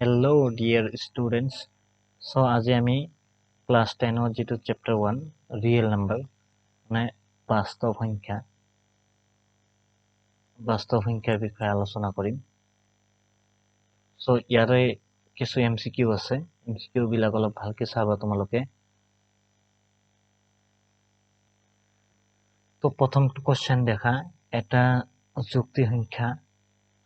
Hello dear students চ' আজি আমি class টেনৰ যিটো চেপ্টাৰ ওৱান ৰিয়েল নাম্বাৰ মানে বাস্তৱ সংখ্যা বাস্তৱ সংখ্যাৰ বিষয়ে আলোচনা কৰিম। চ' ইয়াৰে কিছু এম চি কিউ আছে। এম চি কিউবিলাক অলপ ভালকৈ চাবা তোমালোকে। তো প্ৰথমটো কুৱেশ্যন দেখা এটা যুক্তি সংখ্যা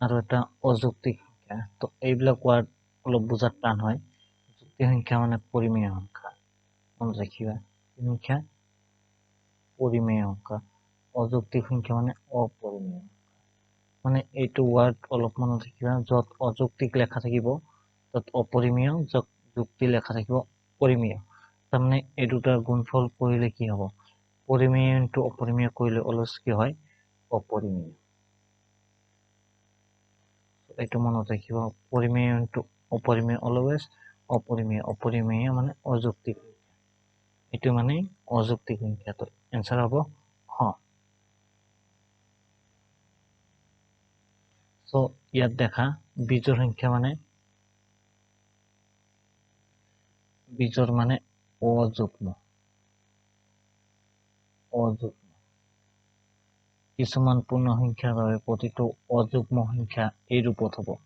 আৰু এটা অযুক্তি সংখ্যা। তো এইবিলাক ৱাৰ্ড অলপ বুজাত টান হয় যুক্তি সংখ্যা মানে পৰিমেয় সংখ্যা। মনত ৰাখিবা সংখ্যা পৰিমেয় সংখ্যা অযৌক্তিক সংখ্যা মানে অপৰিমেয় মানে এইটো ৱাৰ্ড অলপ মনত ৰাখিবা য'ত অযৌক্তিক লেখা থাকিব তাত অপৰিমেয় য'ত যুক্তি লেখা থাকিব পৰিমেয়। তাৰমানে এই দুটাৰ গুণফল কৰিলে কি হ'ব? পৰিমেয় ইনটু অপৰিমেয় কৰিলে অলপ কি হয়? অপৰিমেয়। এইটো মনত ৰাখিব পৰিমেয় ইনটু অপরিমেয় অলওয়েজ অপরিমেয় অপরিমেয় মানে অযৌক্তিক এইটো মানে অযৌক্তিক সংখ্যা তো এনসার হব? হ। চ' ইয়াত দেখা বীজৰ সংখ্যা মানে বীজৰ মানে অযুগ্ম। অযুগ্ম। কিছুমান পূৰ্ণ সংখ্যাৰ বাবে প্ৰতিটো অযুগ্ম সংখ্যা এই ৰূপত হ'ব।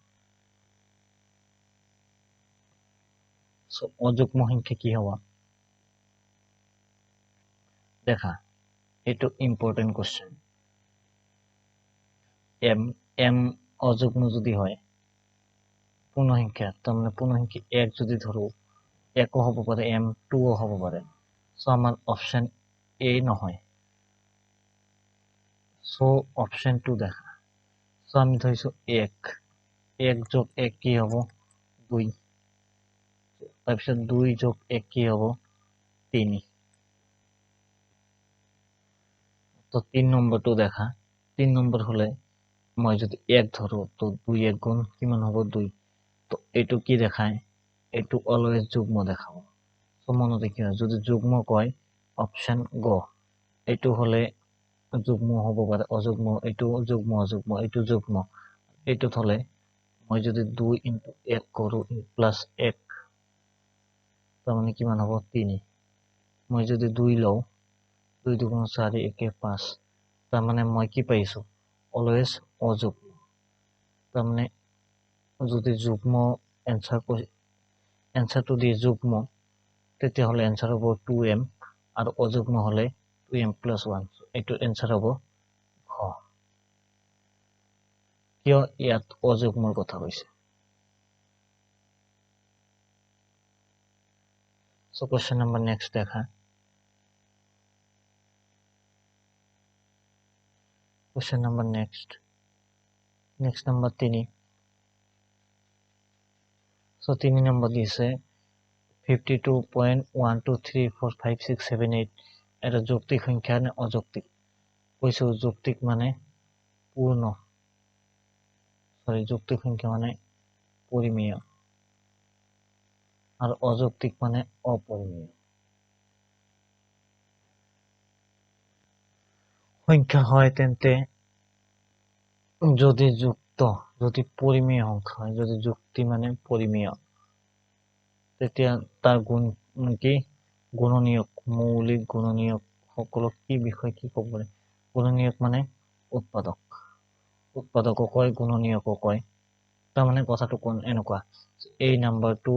অযুগ্ম সংখ্যা কি হব দেখা একটু ইম্পর্টেন্ট কোশ্চেন এম এম অযুগ্ম যদি হয়, পূর্ণসংখ্যা, তার মানে পূর্ণসংখ্যা এক যদি ধরো, একও হব পারে, এম টুও হব পারে। সো আমার অপশান এ নহয়। সো অপশান টু দেখা। সো আমি ধরিছো এক। এক যোগ এক কি হব? দুই। তাৰপিছত দুই যোগ এক কি হ'ব তিনি। তো তিন নম্বৰটো দেখা, তিন নম্বৰ হ'লে মই যদি এক ধৰোঁ তো দুই এক গুণ কিমান হ'ব দুই? তো এইটো কি দেখায়? এইটো অলৱেজ যুগ্ম দেখাব। চ' মনত ৰাখিবা, যদি যুগ্ম কয় অপশ্যন গ। এইটো হ'লে যুগ্ম হ'ব পাৰে, অযুগ্ম, এইটো যুগ্ম, অযুগ্ম, এইটো যুগ্ম। এইটোত হ'লে মই যদি দুই ইনটু এক কৰোঁ প্লাছ এক তাৰমানে কিমান হ'ব? তিনি। মই যদি দুই লওঁ দুই দুগুণ চাৰি একে পাঁচ। তাৰমানে মই কি পাইছোঁ অলৱেজ অযুগ্ম তাৰমানে যদি যুগ্ম এনচাৰ এনচাৰটো দিয়ে যুগ্ম তেতিয়াহ'লে এনচাৰ হ'ব টু এম আৰু অযুগ্ম হ'লে টু এম প্লাছ ওৱান এইটোৰ এনচাৰ হ'ব ঘ কিয় ইয়াত অযুগ্মৰ কথা কৈছে? সো কোশ্চেন নাম্বার নেক্সট দেখা question number next next number তিনি সো তিনি নম্বর দিয়েছে fifty two point one two three four five six seven eight এটা যৌক্তিক সংখ্যা নে অযৌক্তিক কৈছো যৌক্তিক মানে পূর্ণ সরি যৌক্তিক সংখ্যা মানে পরিমেয় আৰু অযৌক্তিক মানে অপৰিমেয় সংখ্যা হয় তেন্তে যদি যুক্ত, যদি পৰিমেয় সংখ্যা হয়, যদি যুক্তি মানে পৰিমেয় তেতিয়া তাৰ গুণ কি? গুণনীয়ক, মৌলিক গুণনীয়ক সকলো কি বিষয় কি ক'ব পাৰে? গুণনীয়ক মানে উৎপাদক। উৎপাদকো কয়, গুণনীয়কো কয়। তাৰমানে কথাটো কোন, এনেকুৱা। এই নাম্বাৰটো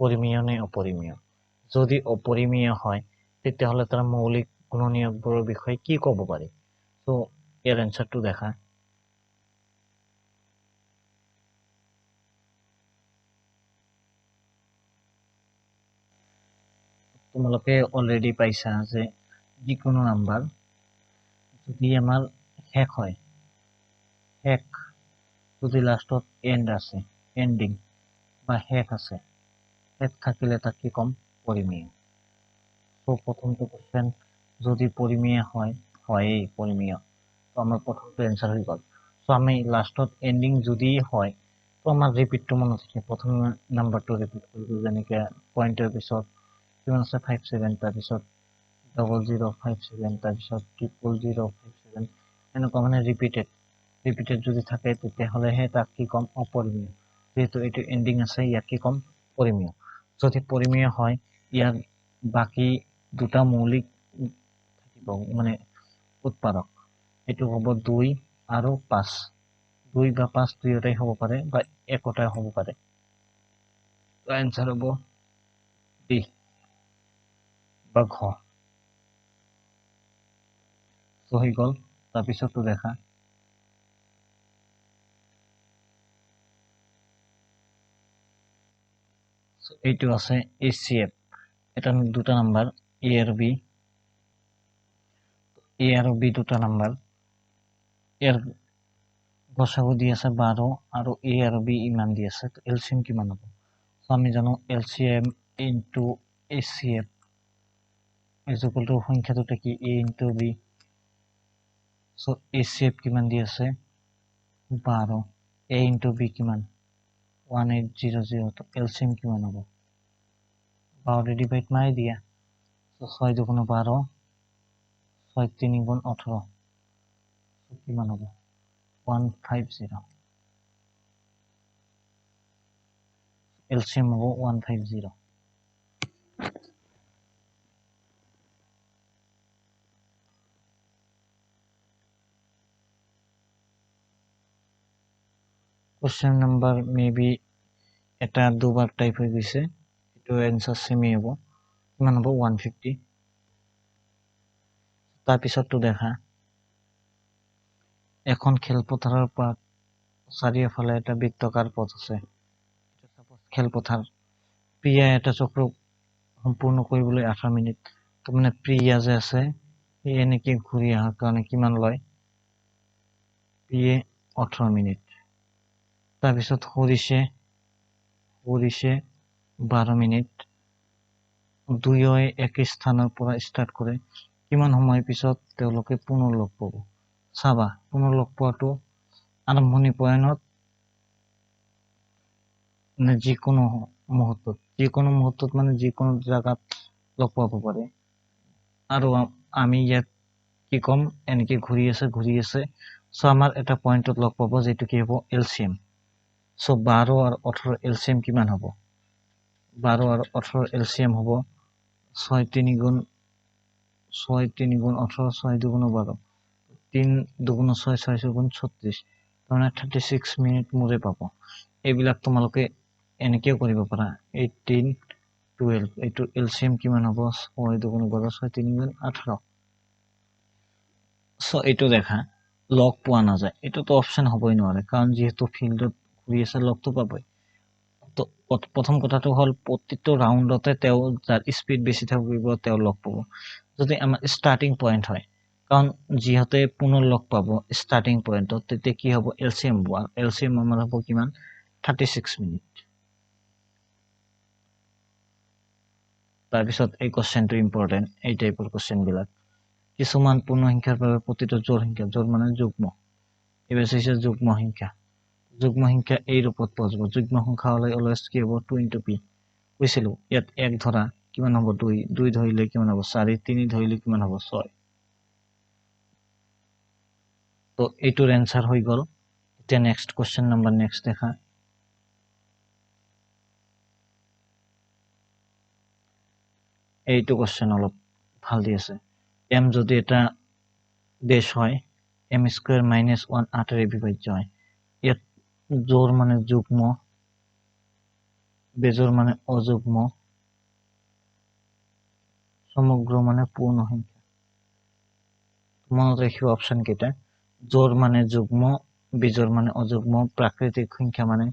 পৰিমেয় নে অপৰিমেয়? যদি অপৰিমেয় হয় তেতিয়াহ'লে তাৰ মৌলিক গুণনীয়কবোৰৰ বিষয়ে কি ক'ব পাৰি? চ' ইয়াৰ এনচাৰটো দেখা। তোমালোকে অলৰেডি পাইছা যে যিকোনো নাম্বাৰ যদি আমাৰ শেষ হয় শেষ যদি লাষ্টত এণ্ড আছে এণ্ডিং বা শেষ আছে শেষ থাকিলে তাক ক'ম পৰিমেয় চ' প্ৰথমটো কুৱেশ্যন যদি পৰিমেয় হয় হয়েই পৰিমেয় তো আমাৰ প্ৰথমটো এনচাৰ হৈ গ'ল। চ' আমি লাষ্টত এণ্ডিং যদি হয়, তো আমাৰ ৰিপিটটো মনত থাকে প্ৰথম নাম্বাৰটো ৰিপিট কৰিলোঁ, যেনেকৈ পইণ্টৰ পিছত, কিমান আছে ফাইভ ছেভেন তাৰপিছত ডবল জিৰ' ফাইভ ছেভেন তাৰপিছত ট্ৰিপল জিৰ' ফাইভ ছেভেন এনেকুৱা মানে ৰিপিটেড ৰিপিটেড যদি থাকে, তেতিয়াহ'লেহে তাক কি ক'ম অপৰিমেয়। যিহেতু এইটো এণ্ডিং আছে ইয়াত কি ক'ম পৰিমেয়। যদি পৰিমেয় হয় ইয়াৰ বাকী দুটা মৌলিক থাকিব মানে উৎপাদক। এইটো হ'ব দুই আৰু পাঁচ। দুই বা পাঁচ দুয়োটাই হ'ব পাৰে বা একোটাই হ'ব পাৰে। এনচাৰ হ'ব ডি বা ঘ। হৈ গ'ল। তাৰপিছতো দেখা। এইটো আছে এ চি এফ এটা দুটা নাম্বার এ আর বি এ আর বি দুটা নাম্বার এর গসাগু দি আছে বারো আৰু এ আৰু বি ইমান দি আছে এলচিএম কিমান হ'ব? চ' আমি জানো LCM into H C F ইজুকলটো সংখ্যা দুটা কি? A into b so' H C F কিমান দি আছে? বাৰ। এ ইনটু বি কিমান? ওৱান এইট জিৰ' জিৰ' তো এলচিএম কিমান হ'ব? বাৰৰে ডিভাইড মাৰি দিয়া। তো ছয় দুগুণ বাৰ, ছয় তিনি গুণ ওঠৰ। কিমান হ'ব? ওৱান ফাইভ জিৰ' এলচিএম হ'ব one five zero' question number may be এটা দুবাৰ টাইপ হৈ গৈছে। এইটো এনচাৰ চেমেই হ'ব। কিমান হ'ব? ওৱান ফিফটি তাৰপিছততো দেখা। এখন খেলপথাৰৰ পৰা চাৰিওফালে এটা বৃত্তকাৰ পথ আছে। খেলপথাৰ। প্ৰিয়া এটা চক্ৰ সম্পূৰ্ণ কৰিবলৈ আঠৰ মিনিট। তাৰমানে প্ৰিয়া যে আছে সি এনেকে ঘূৰি অহাৰ কাৰণে কিমান লয়? প্ৰিয়ে ওঠৰ মিনিট। তাৰপিছত সৰিছে সৰিছে বাৰ মিনিট দুয়োৱে একে স্থানৰ পৰা ষ্টাৰ্ট কৰে। কিমান সময় পিছত তেওঁলোকে পুনৰ লগ পাব? চাবা পুনৰ লগ পোৱাটো আৰম্ভণি পয়েন্টত মানে যিকোনো মুহূৰ্তত যিকোনো মুহূৰ্তত মানে যিকোনো জাগাত লগ পাব পাৰে। আৰু আমি ইয়াত কি ক'ম এনেকে ঘূৰি আছে ঘূৰি আছে। চ' আমাৰ এটা পইণ্টত লগ পাব যিটো কি হ'ব এলচিএম। চ' বাৰ আৰু ওঠৰ এলচিএম কিমান হ'ব? বাৰ আৰু ওঠৰ এলচিএম হ'ব ছয় তিনি গুণ ছয় তিনি গুণ ওঠৰ ছয় দুগুণ বাৰ তিন দুগুণ ছয় ছয় দুগুণ ছত্ৰিছ তাৰমানে থাৰ্টি ছিক্স মিনিট মোৰে পাব। এইবিলাক তোমালোকে এনেকেও কৰিব পাৰা। এইটিন টুৱেলভ এইটো এলচিএম কিমান হ'ব? ছয় দুগুণ বাৰ ছয় তিনি গুণ আঠৰ চ' এইটো দেখা লগ পোৱা নাযায়। এইটোতো অপশ্যন হ'বই নোৱাৰে কাৰণ যিহেতু ফিল্ডত আছে লগটো পাবই। তো প্ৰথম কথাটো হ'ল প্ৰতিটো ৰাউণ্ডতে তেওঁ যাৰ স্পীড বেছি থাকিব তেওঁ লগ পাব। যদি আমাৰ ষ্টাৰ্টিং পইণ্ট হয় কাৰণ যিহেতু পুনৰ লগ পাব ষ্টাৰ্টিং পইণ্টত তেতিয়া কি হ'ব? এল চি এম হ'ব। এল চি এম আমাৰ হ'ব কিমান? থাৰ্টি ছিক্স মিনিট তাৰপিছত এই কুৱেশ্যনটো ইম্পৰ্টেণ্ট এই টাইপৰ কুৱেশ্যনবিলাক কিছুমান পূৰ্ণ সংখ্যাৰ বাবে প্ৰতিটো জোৰ সংখ্যা জোৰ মানে যুগ্ম। এইবাৰ হৈছে যুগ্ম সংখ্যা। যুগ্ম সংখ্যা এই ৰূপত পোৱা যাব। যুগ্ম সংখ্যা হ'লে অলৱেজ কি হ'ব টু ইণ্টু পি কৈছিলোঁ ইয়াত এক ধৰা কিমান হ'ব? দুই দুই ধৰিলে কিমান হ'ব? চাৰি তিনি ধৰিলে কিমান হ'ব? ছয়। তো এইটোৰ এনচাৰ হৈ গ'ল। এতিয়া নেক্সট কুৱেশ্যন নম্বৰ নেক্সট দেখা। এইটো কুৱেশ্যন অলপ ভাল দি আছে। এম যদি এটা দেশ হয় এম স্কুৱেৰ মাইনাছ ওৱান আঠেৰে বিভাজ্য হয়। জোর মানে যুগ্ম, বেজোর মানে অযুগ্ম, সমগ্র মানে পূর্ণ সংখ্যা মনত রাখিব অপশন কেইটা, জোর মানে যুগ্ম, বিজোর মানে অযুগ্ম, প্রাকৃতিক সংখ্যা মানে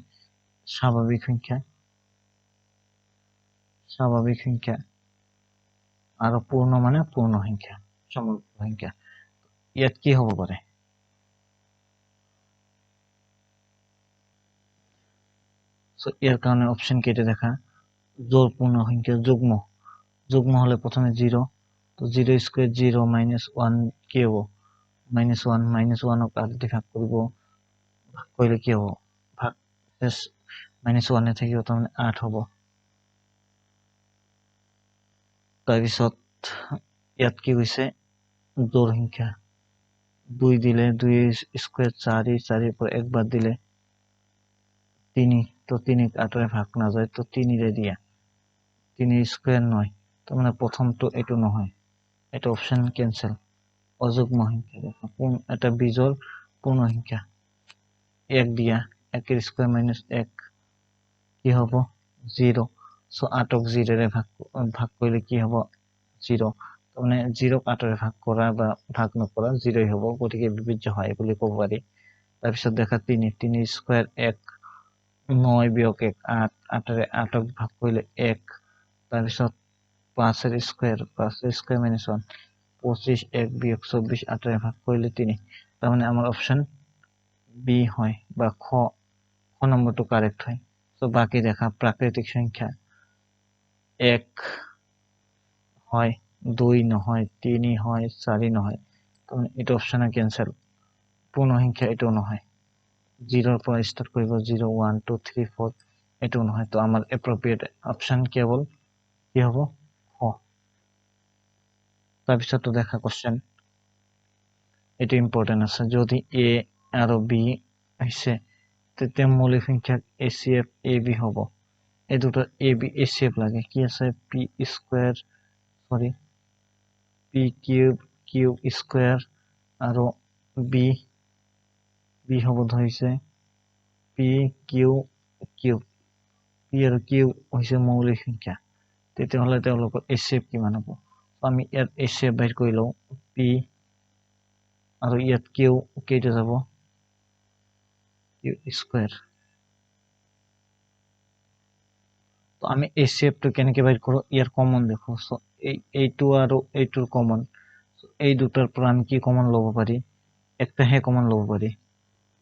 স্বাভাবিক সংখ্যা স্বাভাবিক সংখ্যা আৰু পূৰ্ণ মানে পূৰ্ণ সংখ্যা সমগ্ৰ সংখ্যা। ইয়াত কি হ'ব পাৰে? সো ইয়াৰ কাৰণে অপশ্যন কেইটা দেখা জোর পূর্ণ সংখ্যা যুগ্ম। যুগ্ম হলে প্রথমে জিরো তো zero square zero minus one কি হব? মাইনাস ওয়ান মাইনাস ওৱানক দি ভাগ কৰিব। ভাগ কৰিলে কি হ'ব? ভাগ মাইনাছ ওৱানে থাকিব তাৰমানে আঠ হ'ব। তাৰপিছত ইয়াত কি হৈছে জোৰ সংখ্যা। দুই দিলে দুই স্কোয়াৰ চাৰি চাৰিৰ পৰা এক বাদ দিলে তিনি। তো তিনি আঠৰে ভাগ নাযায় তো তিনিৰে দিয়া। তিনি স্কুৱেৰ নয় তাৰমানে প্ৰথমটো এইটো নহয়। এইটো অপশ্যন কেঞ্চেল অযুগ্ম সংখ্যা দেখা। পূৰ্ণ এটা বীজৰ পূৰ্ণ সংখ্যা। এক দিয়া একেৰ স্কোয়াৰ মাইনাস এক। কি হব? জিৰো সো আটক জিৰোৰে ভাগ ভাগ কৰিলে কি হব? জিৰো তাৰমানে জিৰ'ক আঠৰে ভাগ কৰা বা ভাগ নকৰা জিৰ'ই হ'ব গতিকে বিবেচ্য হয় বুলি ক'ব পাৰি। তাৰপিছত দেখা তিনি তিনি স্কোয়াৰ এক। নয় বিয়োগ এক আট আঠেৰে আটক ভাগ কৰিলে এক তাৰপিছত পাঁচের স্কোয়ার পাঁচের স্কোয়ার মাইনাস ওয়ান পঁচিশ, এক বিয়োগ চব্বিশ আঠেরে ভাগ কৰিলে তিনি। তাৰমানে আমাৰ অপশন বি হয় বা খ খ নম্বরটো কারেক্ট হয়। তো বাকি দেখা প্রাকৃতিক সংখ্যা এক হয়, দুই নহয়, তিনি হয় চাৰি নহয়। তাৰমানে এইটো অপশ্যনে কেঞ্চেল পূৰ্ণ সংখ্যা এইটো নহয়। জিৰ'ৰ পৰা ষ্টাৰ্ট কৰিব zero' one two three four এইটো নহয় তো আমাৰ এপ্ৰপ্ৰিয়েট অপশ্যন কেৱল কি হ'ব? খ তাৰপিছতো দেখা কুৱেশ্যন এইটো ইম্পৰ্টেণ্ট আছে যদি এ আৰু বি আহিছে তেতিয়া মৌলিক সংখ্যাক এ বি হ'ব। এই দুটো a b H C F লাগে। কি আছে? P square sorry p cube cube square আৰু বি বি হ'ব ধৰিছে পি কিউ কিউব পি আৰু কিউ হৈছে মৌলিক সংখ্যা। তেতিয়াহ'লে তেওঁলোকৰ এ চি এফ কিমান হ'ব? আমি ইয়াত এ চি এফ বাহিৰ কৰি লওঁ। পি আৰু ইয়াত কিউ কেইটা যাব? স্কোয়াৰ তো আমি এই শেপটো কেনেকৈ বাইৰ কৰোঁ? ইয়াৰ কমন দেখো। চ' এই এইটো আৰু এইটোৰ কমন এই দুটাৰ পৰা আমি কি কমন ল'ব পাৰি? একটাহে কমন ল'ব পাৰি।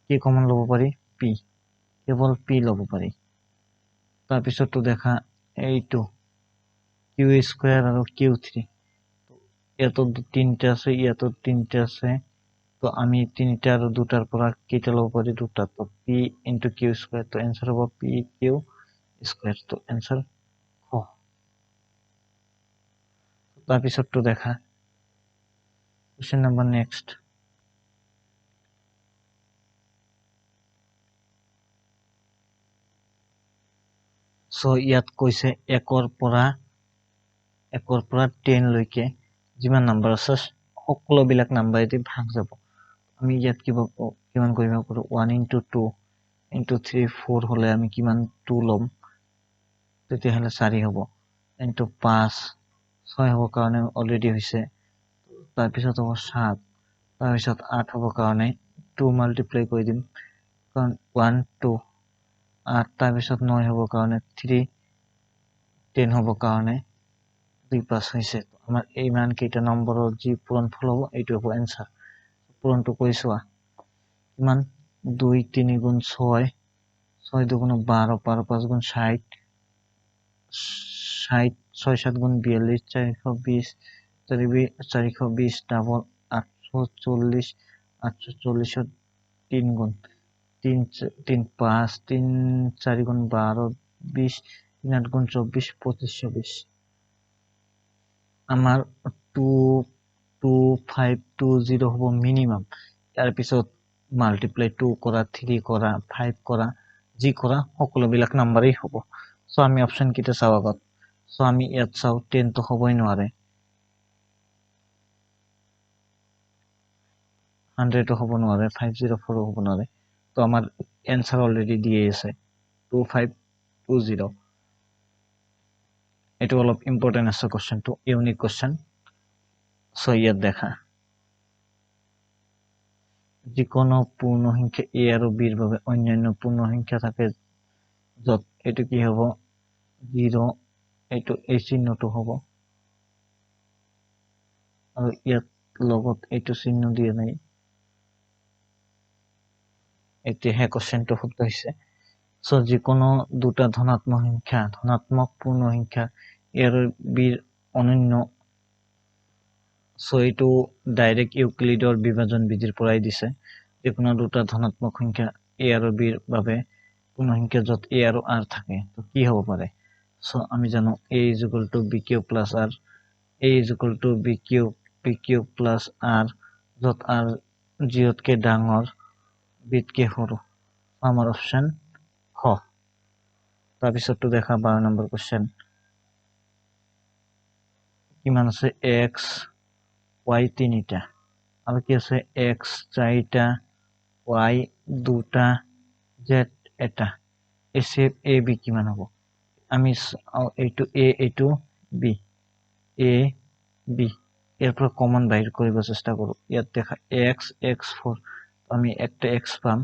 কি কমন ল'ব পাৰি? পি কেৱল পি ল'ব পাৰি। তাৰপিছততো দেখা এইটো কিউ স্কুৱেৰ আৰু কিউ থ্ৰী ইয়াতো তিনিটা আছে ইয়াতো তিনিটা আছে। তো আমি তিনিটা আৰু দুটাৰ পৰা কেইটা ল'ব পাৰি? দুটা। তো পি ইন্টু কিউ স্কোয়াৰ তো এনসাৰ হ'ব পি কিউ স্কোয়াৰ তো এনসাৰ খ তাৰপিছতটো দেখা। কুৱেশ্যন নম্বৰ নেক্সট চ' ইয়াত কৈছে একৰ পৰা একৰ পৰা টেনলৈকে যিমান নাম্বাৰ আছে সকলোবিলাক নাম্বাৰেদি ভাগ যাব। আমি ইয়াত কিবা কিমান কৰিব পাৰোঁ? One into two into three four হ'লে আমি কিমান টু ল'ম? তেতিয়াহ'লে চাৰি হ'ব। ইণ্টু পাঁচ ছয় হ'বৰ কাৰণে অলৰেডি হৈছে তাৰপিছত হ'ব সাত তাৰপিছত আঠ হ'বৰ কাৰণে টু মাল্টিপ্লাই কৰি দিম। কাৰণ ওৱান টু আঠ তাৰপিছত নয় হ'বৰ কাৰণে থ্ৰী টেন হ'বৰ কাৰণে দুই পাঁচ হৈছে। আমাৰ ইমানকেইটা নম্বৰৰ যি পূৰণফল হ'ব, এইটো হ'ব এনচাৰ পূৰণটো কৰি চোৱা। কিমান? দুই তিনি গুণ ছয় ছয় দুগুণ বাৰ বাৰ পাঁচ গুণ ষাট ষাট ছয় সাত গুণ বিয়াল্লিশ, চাৰিশ বিশ, চাৰি চাৰিশ বিশ, ডাবল আঠশ চল্লিশ, আঠশ চল্লিশত তিন গুণ। তিন তিন পাঁচ, তিন চাৰি গুণ বাৰ বিশ, তিন আঠ গুণ চব্বিশ, পঁচিশ চব্বিশ আমার two two five two zero' হ'ব মিনিমাম ইয়াৰ পিছত মাল্টিপ্লাই টু কৰা থ্ৰী কৰা ফাইভ কৰা যি কৰা সকলোবিলাক নাম্বাৰেই হ'ব। চ' আমি অপশ্যনকেইটা চাওঁ আগত। চ' আমি ইয়াত চাওঁ টেনটো হ'বই নোৱাৰে। হাণ্ড্ৰেডো হ'ব নোৱাৰে ফাইভ জিৰ' ফ'ৰো হ'ব নোৱাৰে। তো আমার অ্যান্সার অলরেডি দিয়ে এসে two five two zero it will of important as a question to unique দেখা। যে কোনো পূর্ণসংখ্যা এ আৰু বিৰ বাবে অন্যান্য পূর্ণসংখ্যা থাকে, য'ত এইটো কি হ'ব? জিৰ' এইটো এই চিহ্নটো হ'ব। আৰু ইয়াত লগত এইটো চিহ্ন দিয়া নাই। এতিয়াহে কুৱেশ্যনটো শুদ্ধ হৈছে। চ' যিকোনো দুটা ধনাত্মক সংখ্যা ধনাত্মক পূৰ্ণ সংখ্যা আৰু বিৰ অনন্য। চ' এইটো ডাইৰেক্ট ইউক্লিডৰ বিভাজন বিধিৰ পৰাই দিছে। যিকোনো দুটা ধনাত্মক সংখ্যা এ আৰু বিৰ বাবে কোনো সংখ্যা য'ত এ আৰু আৰ থাকে তো কি হ'ব পাৰে? চ' আমি জানো a is equal to b q plus r. A is equal to b q b q plus r য'ত আৰ জিৰ'তকৈ ডাঙৰ। বিতকৈ সৰু। আমাৰ অপশ্যন খ। তাৰপিছতটো দেখা বাৰ নম্বৰ কুৱেশ্যন কিমান আছে? এক্স ৱাই তিনিটা। আৰু কি আছে? এক্স চাৰিটা ৱাই দুটা জেড এটা। এই চেপ এ বি কিমান হ'ব? আমি এইটো এ এইটো বি এ বি ইয়াৰ পৰা কমন বাহিৰ কৰিব চেষ্টা কৰোঁ। ইয়াত দেখা এক্স এক্স ফ'ৰ আমি একটা এক্স পাম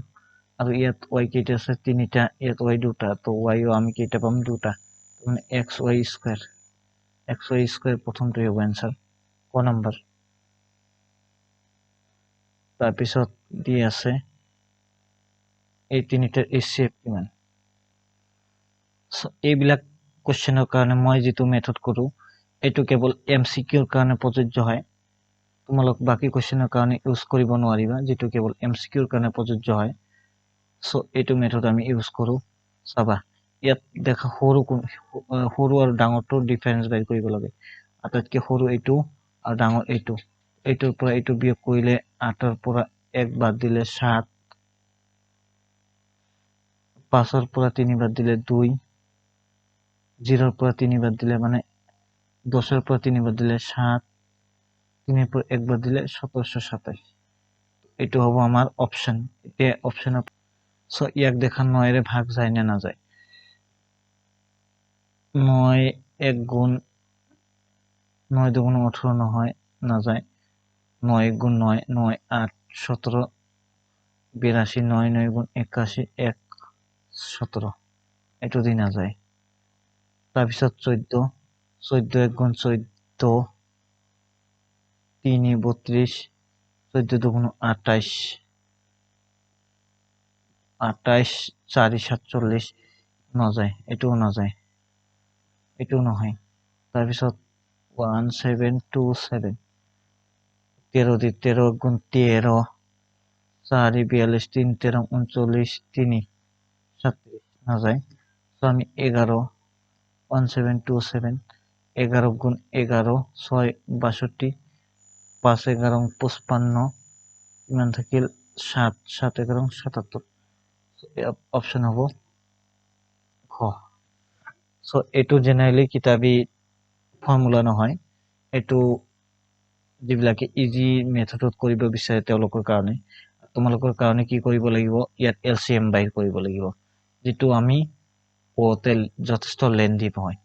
আৰু ইয়াত ৱাই কেইটা আছে, তিনিটা, ইয়াত ৱাই দুটা, তো ৱাইও আমি কেইটা পাম? দুটা। মানে x y square x y square প্ৰথমটোৱে হ'ব এনচাৰ ক নম্বৰ তাৰপিছত দি আছে, এই তিনিটাৰ এই চেপ কিমান? এইবিলাক কুৱেশ্যনৰ কাৰণে মই যিটো মেথড কৰোঁ, এইটো কেৱল এম চি কিউৰ কাৰণে প্ৰযোজ্য হয়। তোমালোক বাকী কুৱেশ্যনৰ কাৰণে ইউজ কৰিব নোৱাৰিবা, যিটো কেৱল এম চি কিউৰ কাৰণে প্ৰযোজ্য হয়। চ' এইটো মেথড আমি ইউজ কৰোঁ। চাবা, ইয়াত দেখা সৰু সৰু আৰু ডাঙৰটো ডিফাৰেঞ্চ বাই কৰিব লাগে। আটাইতকৈ সৰু এইটো আৰু ডাঙৰ এইটো। এইটোৰ পৰা এইটো বিয়োগ কৰিলে আঠৰ পৰা এক বাদ দিলে সাত। পাঁচৰ পৰা তিনি বাদ দিলে দুই। জিরোর পর তিনবার দিলে মানে দশের পর তিনবার দিলে সাত। তিনের পর একবার দিলে সতেরোশো সাতাইশ এইটো হ'ব আমাৰ অপশ্যন এতিয়া অপশ্যনৰ চ' ইয়াক দেখা নয়েৰে ভাগ যায় নে নাযায় নয় এক গুণ নয় দুগুণ ওঠৰ নহয় নাযায় নয় এক গুণ নয় নয় আট সতেরো। বিরাশি, নয় নয় গুণ একাশী, এক সতেরো। এইটো দি নাযায় তাৰপিছত চৈধ্য চৈধ্য এক গুণ চৈধ্য তিনি বত্ৰিশ চৈধ্য দুগুণ আঠাইশ আঠাইশ চাৰি সাতচল্লিছ নাযায় এইটোও নাযায় এইটোও নহয় তাৰপিছত ওৱান ছেভেন, টু ছেভেন, তেৰ দি তেৰ গুণ তেৰ, চাৰি, বিয়াল্লিছ, তিনি, তেৰ, ঊনচল্লিছ, তিনি, সাতত্ৰিছ নাযায় চ' আমি এঘাৰ ওয়ান সেভেন টু সেভেন এগারো গুণ এগারো ছয় বাষট্টি পাঁচ এগারো পঁচপান্ন, ইমান থাকিল সাত সাত এগারো সাতাত্তর। অপশ্যন হ'ব চ' এইটো জেনেৰেলি কিতাপী ফৰ্মুলা নহয়। এইটো যিবিলাকে ইজি মেথডত কৰিব বিচাৰে তেওঁলোকৰ কাৰণে। তোমালোকৰ কাৰণে কি কৰিব লাগিব? ইয়াত এল চি এম বাহিৰ কৰিব লাগিব। যিটো আমি ওতে যথেষ্ট লেন্দি হয়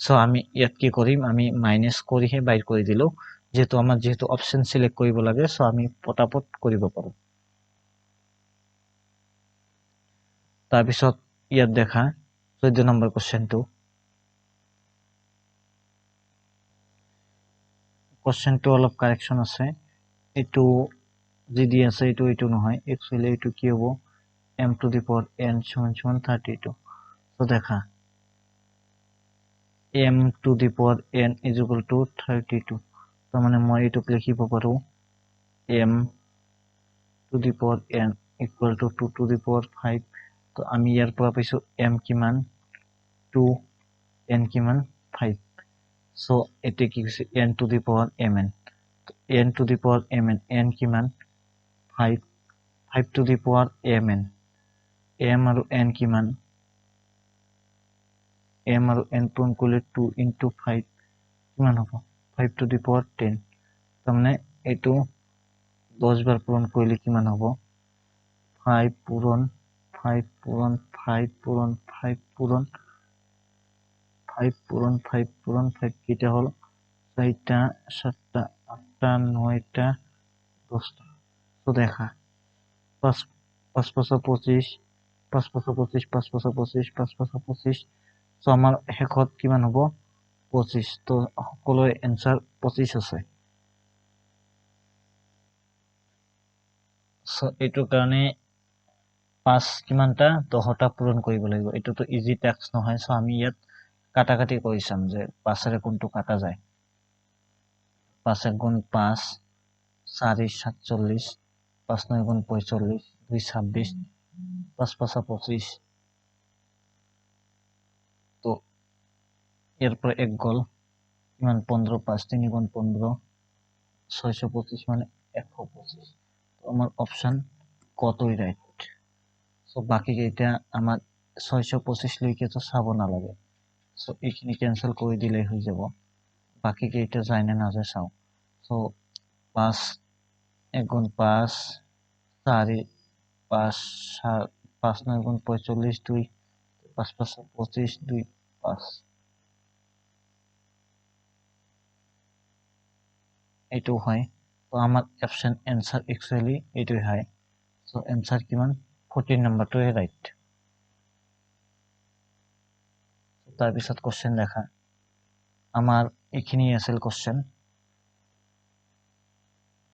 চ' আমি ইয়াত কি কৰিম? আমি মাইনাছ কৰিহে বাইৰ কৰি দিলোঁ। যিহেতু আমাৰ যিহেতু অপশ্যন চিলেক্ট কৰিব লাগে চ' আমি পটাপট কৰিব পাৰোঁ। তাৰপিছত ইয়াত দেখা চৈধ্য নম্বৰ কুৱেশ্যনটো কুৱেশ্যনটো অলপ কাৰেকশ্যন আছে। এইটো যি দি আছে এইটো এইটো নহয়। একচুৱেলি এইটো কি হ'ব? M to the power n সমান সমান থাৰ্টি টু চ' দেখা। M to the power n is equal to thirty two তাৰমানে মই এইটোক লিখিব পাৰোঁ m to the power n equal to two to the power five তো আমি ইয়াৰ পৰা পাইছোঁ এম কিমান টু এন কিমান ফাইভ চ' এতিয়া কি কৈছে n to the power m n n to the power m n n কিমান five five to the power m n m আৰু এন কিমান এম আৰু এন পূৰণ কৰিলে টু ইণ্টু ফাইভ কিমান হ'ব? Five to the power ten তাৰমানে এইটো দহবাৰ পূৰণ কৰিলে কিমান হ'ব? ফাইভ পূৰণ ফাইভ পূৰণ ফাইভ পূৰণ ফাইভ পূৰণ ফাইভ পূৰণ ফাইভ পূৰণ ফাইভ কেইটা হ'ল? চাৰিটা, সাতটা, আঠটা, নয়টা, দহটা। দেখা। পাঁচ পাঁচ পাঁচ পঁচিছ, পাঁচ পাঁচ পঁচিছ, পাঁচ পাঁচ পঁচিছ, পাঁচ পাঁচ পঁচিছ। চ' আমাৰ শেষত কিমান হ'ব? পঁচিছ তো সকলোৰে এনচাৰ পঁচিছ আছে এইটোৰ কাৰণে পাঁচ কিমানটা দহটা পূৰণ কৰিব লাগিব। এইটোতো ইজি টেক্স নহয় চ' আমি ইয়াত কাটা কাটি কৰি চাম যে পাঁচেৰে কোনটো কাটা যায়। পাঁচ গুণ পাঁচ, চাৰি সাতচল্লিছ পাঁচ নয় গুণ পঁয়চল্লিছ, দুই ছাব্বিছ, পাঁচ পাঁচা পঁচিছ এরপর এক গল, ইমান পনেরো, পাঁচ তিন গুণ পনেরো, ছয়শো পঁচিশ মানে একশো পঁচিশ। তো আমার অপশান কতই রাইট সো বাকি কেইটা আমার ছয়শো পঁচিছলৈকেতো চাব নালাগে চ' এইখিনি কেঞ্চেল কৰি দিলেই হৈ যাব। বাকী কেইটা যায় নে নাযায় চাওঁ চ' পাঁচ এগুণ পাঁচ চাৰি পাঁচ, সাত, পাঁচ, নয় গুণ পঁয়তাল্লিশ, দুই, পাঁচ পাঁচ পঁচিশ, দুই, পাঁচ। এইটো হয়। তো আমাৰ অপশ্যন এনচাৰ একচুৱেলি এইটোৱে হয়। চ' এনচাৰ কিমান? ফৰ্টিন নাম্বাৰটোৱে ৰাইট তাৰপিছত কুৱেশ্যন দেখা। আমাৰ এইখিনি আছিল কুৱেশ্যন